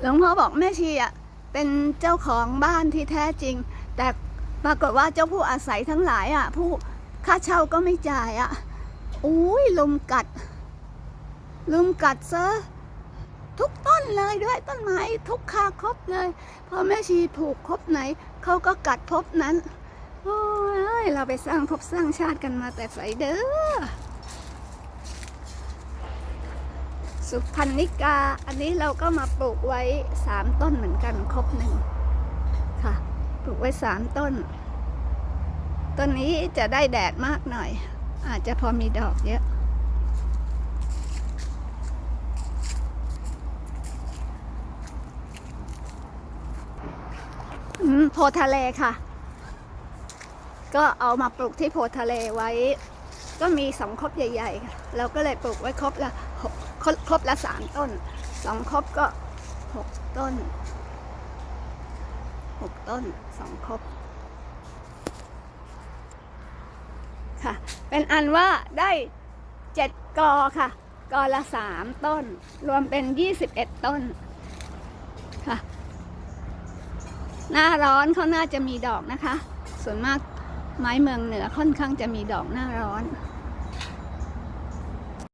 หลวงพ่อบอกแม่ชีอะเป็นเจ้าของบ้านที่แท้จริง แต่ปรากฏว่าเจ้าผู้อาศัยทั้งหลายอะ ผู้ค่าเช่าก็ไม่จ่ายอะอุ้ยลุมกัด ลุมกัดซะทุกต้นเลยด้วยต้นไม้ทุกคาครบเลยพอแม่ชีผูกครบไหนเขาก็กัดพบนั้น โอ้ยเราไปสร้างภพสร้างชาติกันมาแต่ไฟเด้อ สุพรรณิกา อันนี้เราก็มาปลูกไว้สามต้นเหมือนกันครบหนึ่งค่ะ ปลูกไว้สามต้น ต้นนี้จะได้แดดมากหน่อย อาจจะพอมีดอกเยอะ โพธิ์ทะเลค่ะ ก็เอามาปลูกที่โพธิ์ทะเลไว้ ก็มีสองครบใหญ่ ๆ เราก็เลยปลูกไว้ครบละหก ครบครบละสามต้นสองครบก็หกต้นหกต้นสองครบค่ะ เป็นอันว่าได้เจ็ดกอค่ะ กอละสามต้น รวมเป็นยี่สิบเอ็ดต้นค่ะ หน้าร้อนเขาน่าจะมีดอกนะคะ ส่วนมากไม้เมืองเหนือค่อนข้างจะมีดอกหน้าร้อน